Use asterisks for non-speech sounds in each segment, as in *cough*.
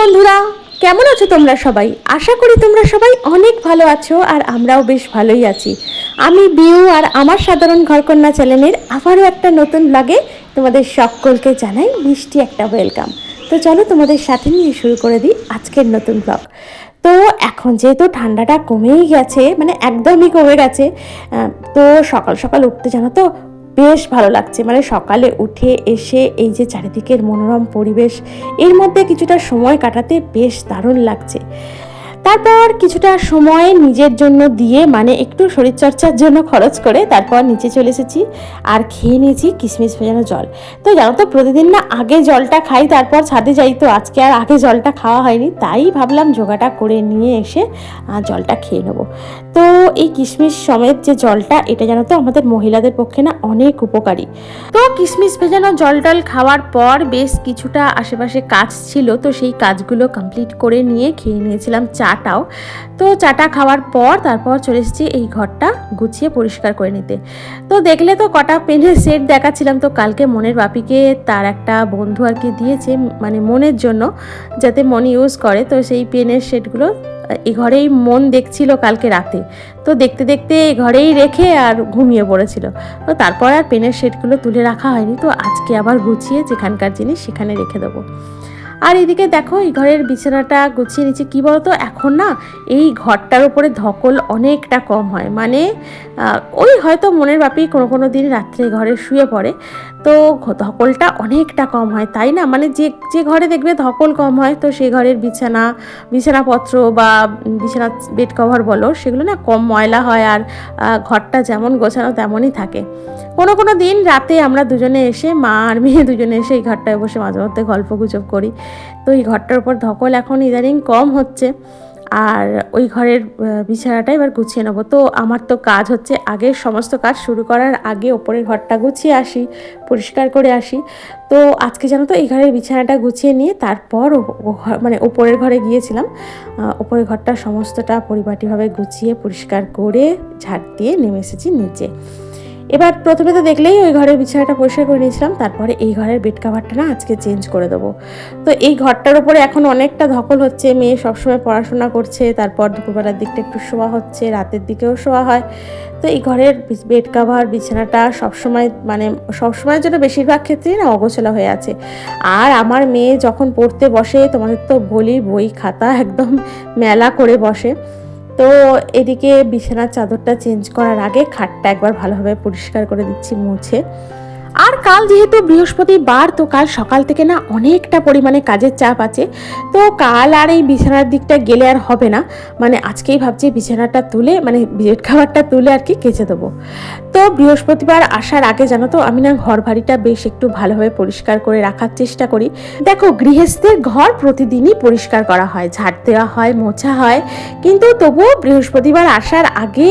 বন্ধুরা, কেমন আছো তোমরা সবাই? আশা করি তোমরা সবাই অনেক ভালো আছো আর আমরাও বেশ ভালোই আছি। আমি বিউ আর আমার সাধারণ ঘরকন্যা চ্যানেলের আবারও একটা নতুন ব্লগে তোমাদের সকলকে জানাই মিষ্টি একটা ওয়েলকাম তো চলো তোমাদের সাথে নিয়ে শুরু করে দিই আজকের নতুন ব্লগ তো এখন যেহেতু ঠান্ডাটা কমেই গেছে মানে একদমই কমে গেছে তো সকাল সকাল উঠতে জানো তো বেশ ভালো লাগছে। মানে সকালে উঠে এসে এই যে চারিদিকের মনোরম পরিবেশ, এর মধ্যে কিছুটা সময় কাটাতে বেশ দারুণ লাগছে। তারপর কিছুটা সময় নিজের জন্য দিয়ে মানে একটু শরীরচর্চার জন্য খরচ করে তারপর নিচে চলে এসেছি আর খেয়ে নিয়েছি কিশমিশ ভেজানো জল। তো জানো তো, প্রতিদিন না আগে জলটা খাই, তারপর ছাদে যাই, তো আজকে আর আগে জলটা খাওয়া হয়নি, তাই ভাবলাম যোগাটা করে নিয়ে এসে জলটা খেয়ে নেব। তো এই কিশমিশ সমেত যে জলটা, এটা জানো তো আমাদের মহিলাদের পক্ষে না অনেক উপকারী। তো কিশমিশ ভেজানো জল টল খাওয়ার পর বেশ কিছুটা আশেপাশে কাজ ছিল, তো সেই কাজগুলো কমপ্লিট করে নিয়ে খেয়ে নিয়েছিলাম চাটাও। তো চাটা খাওয়ার পর তারপর চলে এসেছি এই ঘরটা গুছিয়ে পরিষ্কার করে নিতে। তো দেখলে তো কটা পেনের সেট দেখাচ্ছিলাম, তো কালকে মনের বাপিকে তার একটা বন্ধু আর কি দিয়েছে মানে মনের জন্য, যাতে মন ইউজ করে। তো সেই পেনের সেটগুলো এই ঘরেই মন দেখছিল কালকে রাতে। তো দেখতে দেখতে এই ঘরেই রেখে আর ঘুমিয়ে পড়েছিল। তো তারপর আর পেনের সেটগুলো তুলে রাখা হয়নি, তো আজকে আবার গুছিয়ে যেখানকার জিনিস সেখানে রেখে দেবো। আর এদিকে দেখো, এই ঘরের বিছানাটা গুছিয়ে নিচ্ছে। কী বলতো? এখন না এই ঘরটার উপরে ধকল অনেকটা কম হয়। মানে ওই হয়তো মনের বাপি কোনো কোনো দিন রাত্রে ঘরে শুয়ে পড়ে। তো ধকলটা অনেকটা কম হয়, তাই না? মানে যে যে ঘরে দেখবে ধকল কম হয়, তো সেই ঘরের বিছানা, বিছানাপত্র বা বিছানা বেড কভার বলো, সেগুলো না কম ময়লা হয় আর ঘরটা যেমন গোছানো তেমনই থাকে। কোনো কোনো দিন রাতে আমরা দুজনে এসে, মা আর মেয়ে দুজনে এসে এই ঘরটায় বসে মাঝে মধ্যে গল্প গুজব করি। তো এই ঘরটার উপর ধকল এখন ইদানিং কম হচ্ছে। আর ওই ঘরের বিছানাটা এবার গুছিয়ে নেব। তো আমার তো কাজ হচ্ছে আগে সমস্ত কাজ শুরু করার আগে ওপরের ঘরটা গুছিয়ে আসি পরিষ্কার করে আসি। তো আজকে জানো তো এই ঘরের বিছানাটা গুছিয়ে নিয়ে তারপর মানে উপরের ঘরে গিয়েছিলাম। আহ, উপরের ঘরটা সমস্তটা পরিপাটিভাবে গুছিয়ে পরিষ্কার করে ঝাড় দিয়ে নেমে এসেছি নিচে। এবার প্রথমে তো দেখলেই ওই ঘরের বিছানাটা পরিষ্কার করে নিয়েছিলাম, তারপরে এই ঘরের বেড কাভারটা না আজকে চেঞ্জ করে দেবো। তো এই ঘরটার উপরে এখন অনেকটা ধকল হচ্ছে, মেয়ে সবসময় পড়াশোনা করছে, তারপর দুপুরবেলার দিকটা একটু শোয়া হচ্ছে, রাতের দিকেও শোয়া হয়। তো এই ঘরের বেড কাভার বিছানাটা সবসময় মানে সবসময়ের জন্য বেশিরভাগ ক্ষেত্রেই না অগোছলা হয়ে আছে। আর আমার মেয়ে যখন পড়তে বসে, তোমাদের তো বলি বই খাতা একদম মেলা করে বসে। তো এদিকে বিছানার চাদরটা চেঞ্জ করার আগে খাটটা একবার ভালোভাবে পরিষ্কার করে দিচ্ছি মুছে। আর কাল যেহেতু বৃহস্পতিবার, তো কাল সকাল থেকে না অনেকটা পরিমাণে কাজের চাপ আছে। তো কাল আর এই বিছানার দিকটা গেলে আর হবে না। মানে আজকেই ভাবছি বিছানাটা তুলে মানে বেড খাবারটা তুলে আর কি কেচে দেবো। তো বৃহস্পতিবার আসার আগে জানো তো, আমি না ঘর বাড়িটা বেশ একটু ভালোভাবে পরিষ্কার করে রাখার চেষ্টা করি। দেখো, গৃহস্থের ঘর প্রতিদিনই পরিষ্কার করা হয়। ঝাড় দেওয়া হয়, মোছা হয়। কিন্তু তবুও বৃহস্পতিবার আসার আগে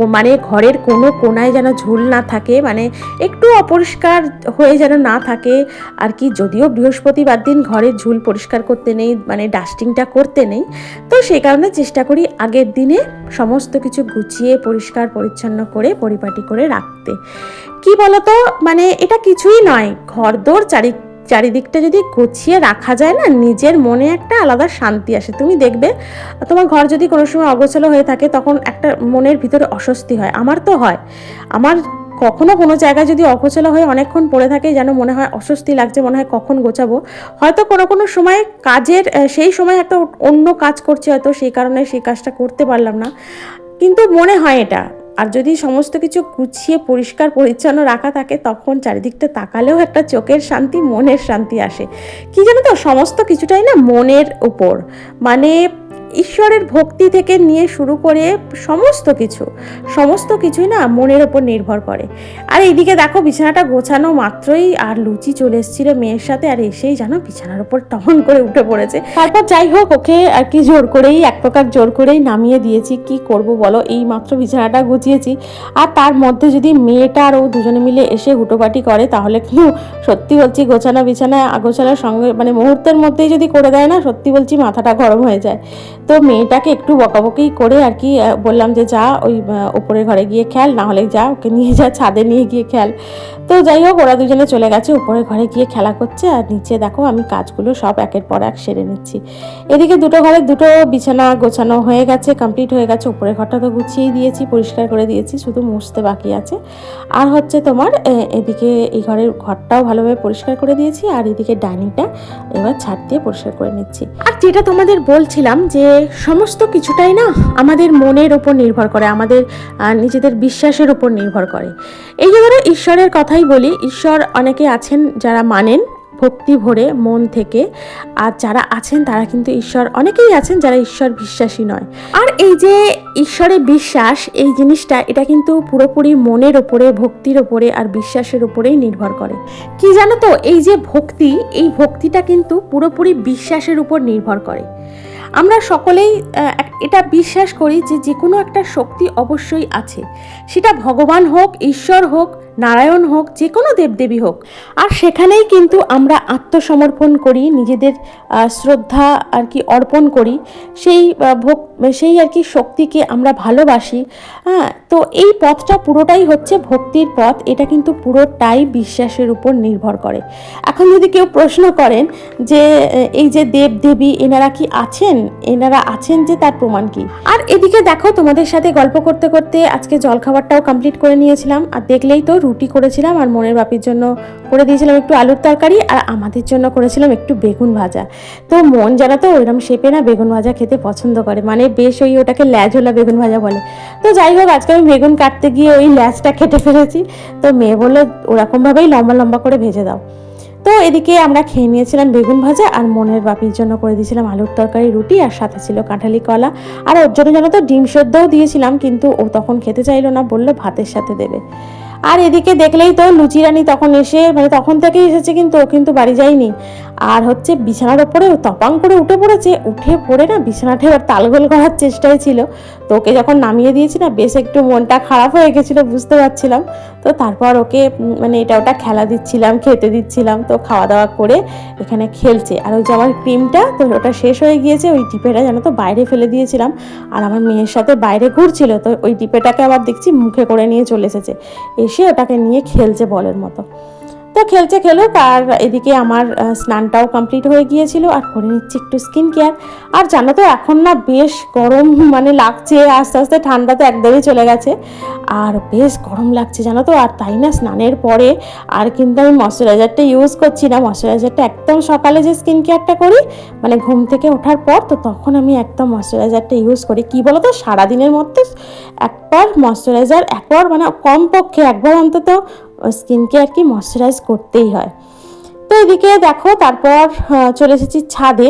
মানে ঘরের কোনো কোনায় যেন ঝুল না থাকে মানে একটু অপরিষ্কার হয়ে যেন না থাকে। আর কি, যদিও বৃহস্পতিবার দিন ঘরের ঝুল পরিষ্কার করতে নেই মানে ডাস্টিংটা করতে নেই, তো সেই কারণে চেষ্টা করি আগের দিনে সমস্ত কিছু গুছিয়ে পরিষ্কার পরিচ্ছন্ন করে পরিপাটি করে রাখতে। কি বলতো? মানে এটা কিছুই নয় ঘর ঘরদোর চারি চারিদিকটা যদি গুছিয়ে রাখা যায় না, নিজের মনে একটা আলাদা শান্তি আসে। তুমি দেখবে, তোমার ঘর যদি কোনো সময় অগোছালো হয়ে থাকে, তখন একটা মনের ভিতরে অস্বস্তি হয়। আমার তো হয়। আমার কখনো কোনো জায়গায় যদি অগোছালো হয়ে অনেকক্ষণ পড়ে থাকে, যেন মনে হয় অস্বস্তি লাগছে, মনে হয় কখন গোছাবো। হয়তো কোনো কোনো সময় কাজের সেই সময় একটা অন্য কাজ করছি হয়তো, সেই কারণে সেই কাজটা করতে পারলাম না। কিন্তু মনে হয় এটা। আর যদি সমস্ত কিছু গুছিয়ে, পরিষ্কার, পরিচ্ছন্ন রাখা থাকে, তখন চারিদিকটা তাকালেও একটা চোখের শান্তি, মনের শান্তি আসে। কি জানো তো, সমস্ত কিছুটাই না মনের উপর। মানে ঈশ্বরের ভক্তি থেকে নিয়ে শুরু করে সমস্ত কিছু, সমস্ত কিছুই না মনের ওপর নির্ভর করে। আর এইদিকে দেখো বিছানাটা গোছানো মাত্রই আর লুচি চলে এসেছিল মেয়ের সাথে, আর এসেই জানো বিছানার ওপর টহন করে উঠে পড়েছে। তারপর যাই হোক, ওকে আর কি জোর করেই, এক প্রকার জোর করেই নামিয়ে দিয়েছি। কি করব বলো? এই মাত্র বিছানাটা গুছিয়েছি। আর তার মধ্যে যদি মেয়েটা আর ও দুজনে মিলে এসে হুটোপাটি করে, তাহলে কিন্তু সত্যি বলছি গোছানো বিছানা আগোছানোর সঙ্গে মানে মুহূর্তের মধ্যেই যদি করে দেয় না, সত্যি বলছি মাথাটা গরম হয়ে যায়। তো মেয়েটাকে একটু বকাবকি করে আর কি বললাম যে যা ওই আহ, ওপরের ঘরে গিয়ে খেল না হলে যা ওকে নিয়ে যা ছাদে নিয়ে গিয়ে খেল। তো যাই হোক ওরা দুজনে চলে গেছে উপরের ঘরে গিয়ে খেলা করছে। আর নিচে দেখো আমি কাজগুলো সব একের পর এক সেরে নিচ্ছি। এদিকে দুটো ঘরে দুটো বিছানা গোছানো হয়ে গেছে কমপ্লিট হয়ে গেছে। উপরের ঘরটা তো গুছিয়েই দিয়েছি পরিষ্কার করে দিয়েছি শুধু মুছতে বাকি আছে। আর হচ্ছে তোমার এদিকে এই ঘরের ঘরটাও ভালোভাবে পরিষ্কার করে দিয়েছি। আর এদিকে ডাইনিংটা এবার ছাদ দিয়ে পরিষ্কার করে নিচ্ছি। আর যেটা তোমাদের বলছিলাম যে সমস্ত কিছুটাই না আমাদের মনের ওপর নির্ভর করে, আমাদের নিজেদের বিশ্বাসের উপর নির্ভর করে। এই যে ধরো ঈশ্বরের কথাই বলি, ঈশ্বর অনেকে আছেন যারা মানেন ভক্তি ভরে মন থেকে, আর যারা আছেন তারা কিন্তু ঈশ্বর, অনেকেই আছেন যারা ঈশ্বর বিশ্বাসী নয়। আর এই যে ঈশ্বরে বিশ্বাস, এই জিনিসটা, এটা কিন্তু পুরোপুরি মনের ওপরে ভক্তির ওপরে আর বিশ্বাসের উপরেই নির্ভর করে। কি জানো তো? এই যে ভক্তি, এই ভক্তিটা কিন্তু পুরোপুরি বিশ্বাসের উপর নির্ভর করে। আমরা সকলেই এটা বিশ্বাস করি যে যে কোনো একটা শক্তি অবশ্যই আছে। সেটা ভগবান হোক, ঈশ্বর হোক নারায়ণ হোক, যে কোনো দেবদেবী হোক। আর সেখানেই কিন্তু আমরা আত্মসমর্পণ করি, নিজেদের শ্রদ্ধা আর কি অর্পণ করি। সেই ভোগ, সেই আর কি শক্তিকে আমরা ভালোবাসি। হ্যাঁ তো এই পথটা পুরোটাই হচ্ছে ভক্তির পথ। এটা কিন্তু পুরোটাই বিশ্বাসের উপর নির্ভর করে। এখন যদি কেউ প্রশ্ন করেন যে এই যে দেব দেবী এনারা কি আছেন? এনারা আছেন যে তার প্রমাণ কি? আর এদিকে দেখো, তোমাদের সাথে গল্প করতে করতে আজকে জলখাবারটাও কমপ্লিট করে নিয়েছিলাম। আর দেখলেই তো রুটি করেছিলাম আর মনের বাপির জন্য করে দিয়েছিলাম একটু আলুর তরকারি আর আমাদের জন্য করেছিলাম একটু বেগুন ভাজা। তো মন জানা তো ওইরকম শেপে না বেগুন ভাজা খেতে পছন্দ করে মানে বেশ ওই ওটাকে ল্যাজওয়ালা বেগুন ভাজা বলে। তো যাই হোক, আজকে আমি বেগুন কাটতে গিয়ে ওই ল্যাজটা কেটে ফেলেছি। তো মেয়ে বলল, ওরকমভাবেই লম্বা লম্বা করে ভেজে দাও। তো এদিকে আমরা খেয়ে নিয়েছিলাম বেগুন ভাজা আর মনের বাপির জন্য করে দিয়েছিলাম আলুর তরকারি, রুটি আর সাথে ছিল কাঁঠালি কলা। আর ওর জন্য যেন তো ডিম সেদ্ধও দিয়েছিলাম, কিন্তু ও তখন খেতে চাইলো না, বলল ভাতের সাথে দেবে। আর এদিকে দেখলেই তো লুচি রানী তখন এসে মানে তখন থেকেই এসেছে কিন্তু, ও কিন্তু বাড়ি যায়নি। আর হচ্ছে বিছানার ওপরে তপাং করে উঠে পড়েছে, উঠে পড়ে না বিছানাটা এবার তালগোল করার চেষ্টায় ছিল। তো ওকে যখন নামিয়ে দিয়েছি না, বেশ একটু মনটা খারাপ হয়ে গেছিল, বুঝতে পারছিলাম। তো তারপর ওকে মানে এটা ওটা খেলা দিচ্ছিলাম, খেতে দিচ্ছিলাম। তো খাওয়া দাওয়া করে এখানে খেলছে। আর ওই যে আমার ক্রিমটা, তো ওটা শেষ হয়ে গিয়েছে, ওই টিপেটা যেন তো বাইরে ফেলে দিয়েছিলাম। আর আমার মেয়ের সাথে বাইরে ঘুরছিল, তো ওই টিপেটাকে আবার দেখছি মুখে করে নিয়ে চলে এসেছে। এসে ওটাকে নিয়ে খেলছে বলের মতো। তো খেলছে খেলুক আর এদিকে আমার স্নানটাও কমপ্লিট হয়ে গিয়েছিল, আর করে নিচ্ছি একটু স্কিন কেয়ার আর জানো তো, এখন না বেশ গরম *laughs* মানে লাগছে, আস্তে আস্তে ঠান্ডা তো একদমই চলে গেছে। আর বেশ গরম লাগছে জানো তো, আর তাই না স্নানের পরে আর কিন্তু আমি ময়শ্চারাইজারটা ইউজ করছি না। ময়শ্চারাইজারটা একদম সকালে যে স্কিন কেয়ারটা করি মানে ঘুম থেকে ওঠার পর, তো তখন আমি একদম ময়শ্চারাইজারটা ইউজ করি। কি বলো তো সারাদিনের মধ্যে একবার ময়শ্চারাইজার, একবার মানে কমপক্ষে একবার অন্তত স্কিনকে আর কি ময়শ্চারাইজ করতেই হয়। তো এদিকে দেখো, তারপর চলে এসেছি ছাদে।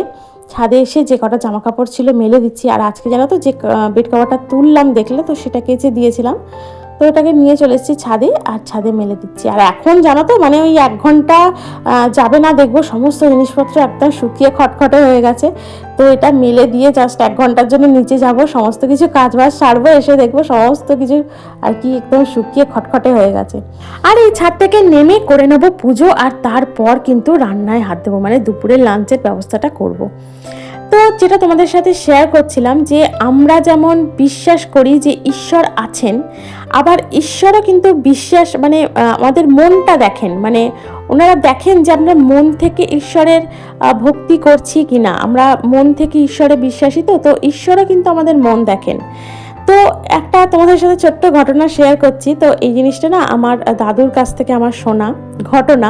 ছাদে এসে যে কটা জামা কাপড় ছিল মেলে দিচ্ছি। আর আজকে জানো তো যে বেড কভারটা তুললাম দেখলে তো সেটাকে যে দিয়েছিলাম। তো ওটাকে নিয়ে চলে এসেছি ছাদে আর ছাদে মেলে দিচ্ছি। আর এখন জানো তো মানে ওই এক ঘণ্টা যাবে না দেখব, সমস্ত জিনিসপত্র একদম শুকিয়ে খটখটে হয়ে গেছে। তো এটা মেলে দিয়ে জাস্ট এক ঘণ্টার জন্য নিচে যাব, সমস্ত কিছু কাজ বাজ সারবো, এসে দেখব সমস্ত কিছু আর কি একদম শুকিয়ে খটখটে হয়ে গেছে। আর এই ছাদ থেকে নেমে করে নেব পুজো, আর তারপর কিন্তু রান্নায় হাত দেবো মানে দুপুরের লাঞ্চের ব্যবস্থাটা করব। তো যেটা তোমাদের সাথে শেয়ার করছিলাম যে আমরা যেমন বিশ্বাস করি যে ঈশ্বর আছেন, আবার ঈশ্বরও কিন্তু বিশ্বাস মানে আমাদের মনটা দেখেন। মানে ওনারা দেখেন যে আমরা মন থেকে ঈশ্বরের ভক্তি করছি কি না আমরা মন থেকে ঈশ্বরে বিশ্বাসী তো তো ঈশ্বরও কিন্তু আমাদের মন দেখেন। তো একটা তোমাদের সাথে ছোট্ট ঘটনা শেয়ার করছি। তো এই জিনিসটা না আমার দাদুর কাছ থেকে আমার শোনা ঘটনা।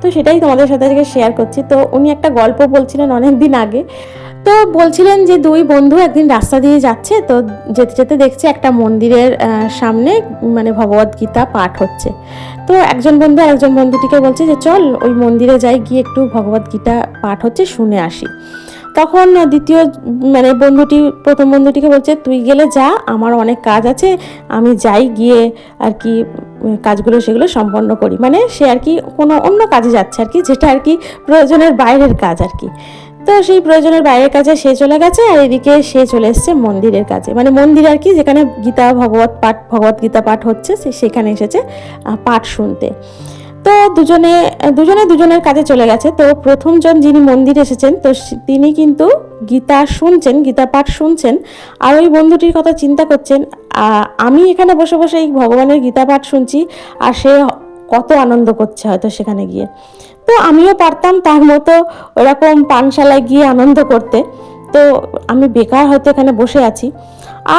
তো সেটাই তোমাদের সাথে শেয়ার করছি। তো উনি একটা গল্প বলছিলেন অনেক দিন আগে। তো বলছিলেন যে দুই বন্ধু একদিন রাস্তা দিয়ে যাচ্ছে, তো যেতে যেতে দেখছে একটা মন্দিরের সামনে মানে ভগবত গীতা পাঠ হচ্ছে। তো একজন বন্ধু একজন বন্ধুটিকে বলছে যে, চল ওই মন্দিরে যাই, গিয়ে একটু ভগবত গীতা পাঠ হচ্ছে, শুনে আসি। তখন দ্বিতীয় মানে বন্ধুটি, প্রথম বন্ধুটিকে বলছে, তুই গেলে যা, আমার অনেক কাজ আছে, আমি যাই গিয়ে আর কি, কাজগুলো সেগুলো সম্পন্ন করি। মানে সে আর কি কোনো অন্য কাজে যাচ্ছে আর কি, যেটা আর কি প্রয়োজনের বাইরের কাজ আর কি। তো সেই প্রয়োজনের বাইরের কাজে সে চলে গেছে, আর এদিকে সে চলে এসেছে মন্দিরের কাজে। মানে মন্দির আর কি, যেখানে গীতা, ভগবত পাঠ, ভগবত গীতা পাঠ হচ্ছে, সে সেখানে এসেছে পাঠ শুনতে। তো দুজনে দুজনে দুজনের কাজে চলে গেছে। তো প্রথমজন যিনি মন্দিরে এসেছেন, তো তিনি কিন্তু গীতা শুনছেন, গীতা পাঠ শুনছেন, আর ওই বন্ধুটির কথা চিন্তা করছেন আমি এখানে বসে বসে এই ভগবানের গীতা পাঠ শুনছি, আর সে কত আনন্দ করছে হয়তো সেখানে গিয়ে। তো আমিও পারতাম তার মতো ওরকম পানশালায় গিয়ে আনন্দ করতে। তো আমি বেকার হয়তো এখানে বসে আছি।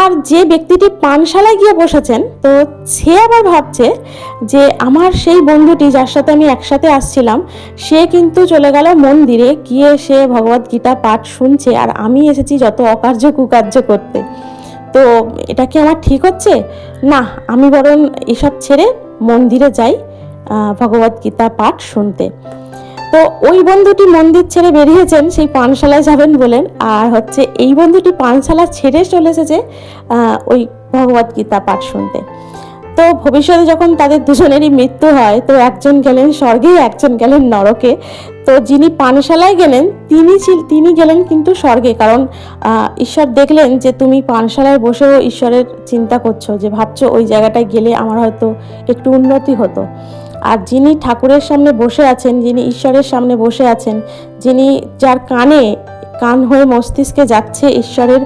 আর যে ব্যক্তিটি পানশালায় গিয়ে বসেছেন, তো সে আবার ভাবছে যে আমার সেই বন্ধুটি যার সাথে আমি একসাথে আসছিলাম, সে কিন্তু চলে গেল মন্দিরে, গিয়ে সে ভগবত গীতা পাঠ শুনছে আর আমি এসেছি যত অকার্য কুকার্য করতে। তো এটা কি আমার ঠিক হচ্ছে? না, আমি বরং এসব ছেড়ে মন্দিরে যাই। ভগবত গীতা পাঠ শুনতে। তো ওই বন্ধুটি মন্দির ছেড়ে বেরিয়েছেন সেই পানশালায় যাবেন বলেন। আর হচ্ছে এই বন্ধুটি পানশালা ছেড়ে চলে এসেছে আহ, ওই ভগবত গীতা পাঠ শুনতে। তো ভবিষ্যতে যখন তাদের দুজনেরই মৃত্যু হয় তো একজন গেলেন স্বর্গে একজন গেলেন নরকে। তো যিনি পানশালায় গেলেন তিনি ছিল তিনি গেলেন কিন্তু স্বর্গে। কারণ ঈশ্বর দেখলেন যে তুমি পানশালায় বসেও ঈশ্বরের চিন্তা করছ যে ভাবছ ওই জায়গাটায় গেলে আমার হয়তো একটু উন্নতি হতো। আর যিনি ঠাকুরের সামনে বসে আছেন, যিনি ঈশ্বরের সামনে বসে আছেন, যিনি যার কানে কান হয়ে মস্তিষ্কে যাচ্ছে ঈশ্বরের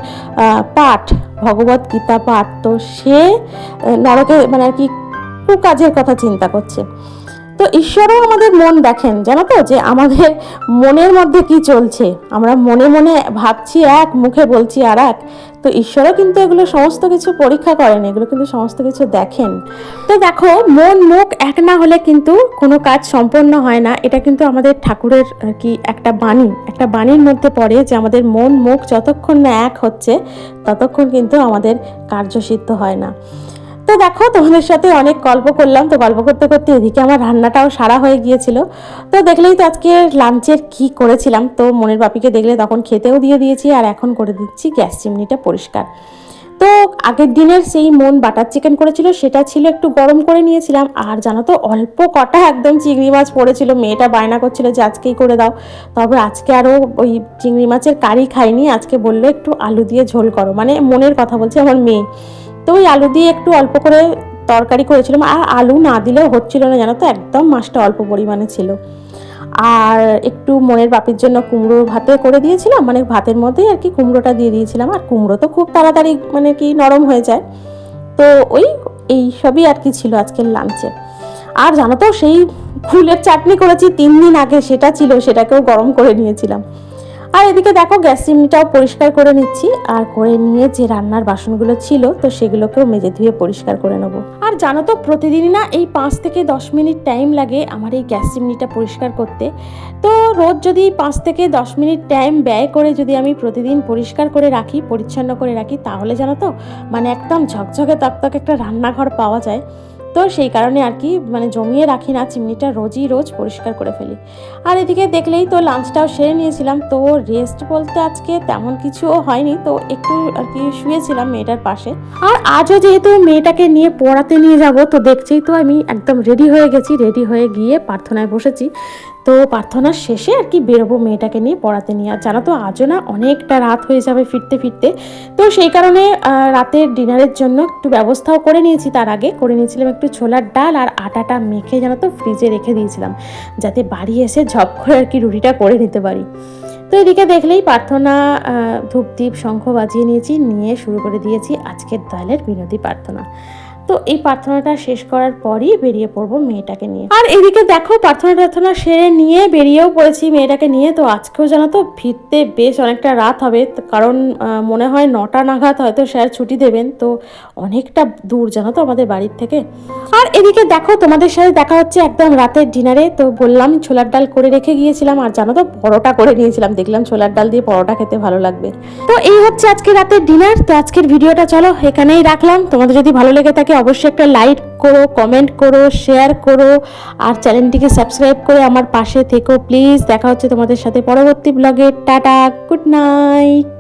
পাঠ, ভগবত গীতা পাঠ, তো সে নরকে মানে আর কি কুকাজের কথা চিন্তা করছে। তো ঈশ্বরও আমাদের মন দেখেন, জানো তো? যে আমাদের মনের মধ্যে কি চলছে। আমরা মনে মনে ভাবছি এক, মুখে বলছি আর এক তো ঈশ্বরও কিন্তু এগুলো সমস্ত কিছু পরীক্ষা করেন, এগুলো কিন্তু সমস্ত কিছু দেখেন। তো দেখো, মন মুখ এক না হলে কিন্তু কোনো কাজ সম্পন্ন হয় না। এটা কিন্তু আমাদের ঠাকুরের কি একটা বাণী। একটা বাণীর মধ্যে পড়ে যে আমাদের মন মুখ যতক্ষণ না এক হচ্ছে, ততক্ষণ কিন্তু আমাদের কার্যসিদ্ধ হয় না। তো দেখো, তোমাদের সাথে অনেক গল্প করলাম। তো গল্প করতে করতে এদিকে আমার রান্নাটাও সারা হয়ে গিয়েছিল। তো দেখলেই তো আজকে লাঞ্চের কি করেছিলাম। তো মনের বাপিকে দেখলে তখন খেতেও দিয়ে দিয়েছি আর এখন করে দিচ্ছি গ্যাস চিমনিটা পরিষ্কার। তো আগের দিনের সেই মন বাটার চিকেন করেছিল, সেটা ছিল একটু গরম করে নিয়েছিলাম। আর জানো তো, অল্প কটা একদম চিংড়ি মাছ পড়েছিল। মেয়েটা বায়না করছিল যে আজকেই করে দাও। তবে আজকে আরও ওই চিংড়ি মাছের কারি খাইনি। আজকে বলল একটু আলু দিয়ে ঝোল করো। মানে মনের কথা বলছে আমার মেয়ে। তো ওই আলু দিয়ে একটু অল্প করে তরকারি করেছিলাম। আর আলু না দিলেও হচ্ছিল না, জানো তো? একদম মাছটা অল্প পরিমাণে ছিল। আর একটু মনের বাপির জন্য কুমড়ো ভাতে করে দিয়েছিলাম। মানে ভাতের মধ্যেই আর কি কুমড়োটা দিয়ে দিয়েছিলাম। আর কুমড়ো তো খুব তাড়াতাড়ি মানে কি নরম হয়ে যায়। তো ওই, এই সবই আর কি ছিল আজকের লাঞ্চে। আর জানো তো, সেই ফুলের চাটনি করেছি তিন দিন আগে। সেটা ছিল, সেটাকেও গরম করে নিয়েছিলাম। আর এদিকে দেখো, গ্যাস চিমনিটাও পরিষ্কার করে নিচ্ছি। আর করে নিয়ে যে রান্নার বাসনগুলো ছিল, তো সেগুলোকেও মেজে ধুয়ে পরিষ্কার করে নেব। আর জানো তো, প্রতিদিনই না এই পাঁচ থেকে দশ মিনিট টাইম লাগে আমার এই গ্যাস চিমনিটা পরিষ্কার করতে। তো রোজ যদি পাঁচ থেকে দশ মিনিট টাইম ব্যয় করে যদি আমি প্রতিদিন পরিষ্কার করে রাখি, পরিচ্ছন্ন করে রাখি, তাহলে জানো তো মানে একদম ঝকঝকে তকতক একটা রান্নাঘর পাওয়া যায়। তো সেই কারণে আর কি মানে জমিয়ে রাখি না, চিমনিটা রোজই রোজ পরিষ্কার করে ফেলি। আর এদিকে দেখলেই তো লাঞ্চটাও সেরে নিয়েছিলাম, তো রেস্ট বলতে আজকে তেমন কিছুও হয়নি, তো একটু আর কি শুয়েছিলাম মেয়েটার পাশে। আর আজও যেহেতু মেয়েটাকে নিয়ে পড়াতে নিয়ে যাব, তো দেখছেই তো আমি একদম রেডি হয়ে গেছি রেডি হয়ে গিয়ে প্রার্থনায় বসেছি। তো প্রার্থনার শেষে আর কি বেরোবো মেয়েটাকে নিয়ে পড়াতে নিয়ে। আর জানো তো, আজও না অনেকটা রাত হয়ে যাবে ফিরতে ফিরতে। তো সেই কারণে রাতের ডিনারের জন্য একটু ব্যবস্থাও করে নিয়েছি। তার আগে করে নিয়েছিলাম একটু ছোলার ডাল আর আটাটা মেখে জানো তো ফ্রিজে রেখে দিয়েছিলাম। যাতে বাড়ি এসে ঝপ করে আর কি রুটিটা করে নিতে পারি। তো এদিকে দেখলেই প্রার্থনা ধূপদীপ, শঙ্খ বাজিয়ে নিয়েছি। নিয়ে শুরু করে দিয়েছি আজকের দয়ালের বিনোদী প্রার্থনা। তো এই প্রার্থনাটা শেষ করার পরই বেরিয়ে পড়ব মেয়েটাকে নিয়ে। আর এদিকে দেখো প্রার্থনা প্রার্থনা সেরে নিয়ে বেরিয়েও পড়েছি মেয়েটাকে নিয়ে। তো আজকেও জানো তো ফিরতে বেশ অনেকটা রাত হবে কারণ মনে হয় নটা নাগাদ হয়তো স্যার ছুটি দেবেন। তো অনেকটা দূর জানো তো আমাদের বাড়ির থেকে। আর এদিকে দেখো তোমাদের সাথে দেখা হচ্ছে একদম রাতের ডিনারে। তো বললাম ছোলার ডাল করে রেখে গিয়েছিলাম, আর জানো তো পরোটা করে নিয়েছিলাম। দেখলাম ছোলার ডাল দিয়ে পরোটা খেতে ভালো লাগবে। তো এই হচ্ছে আজকে রাতের ডিনার। তো আজকের ভিডিওটা চলো এখানেই রাখলাম। তোমাদের যদি ভালো লেগে থাকে অবশ্যই একটা লাইক করো কমেন্ট করো শেয়ার করো, আর চ্যানেলটিকে সাবস্ক্রাইব করে আমার পাশে থেকো। প্লিজ দেখা হচ্ছে তোমাদের সাথে পরবর্তী ব্লগে টাটা গুড নাইট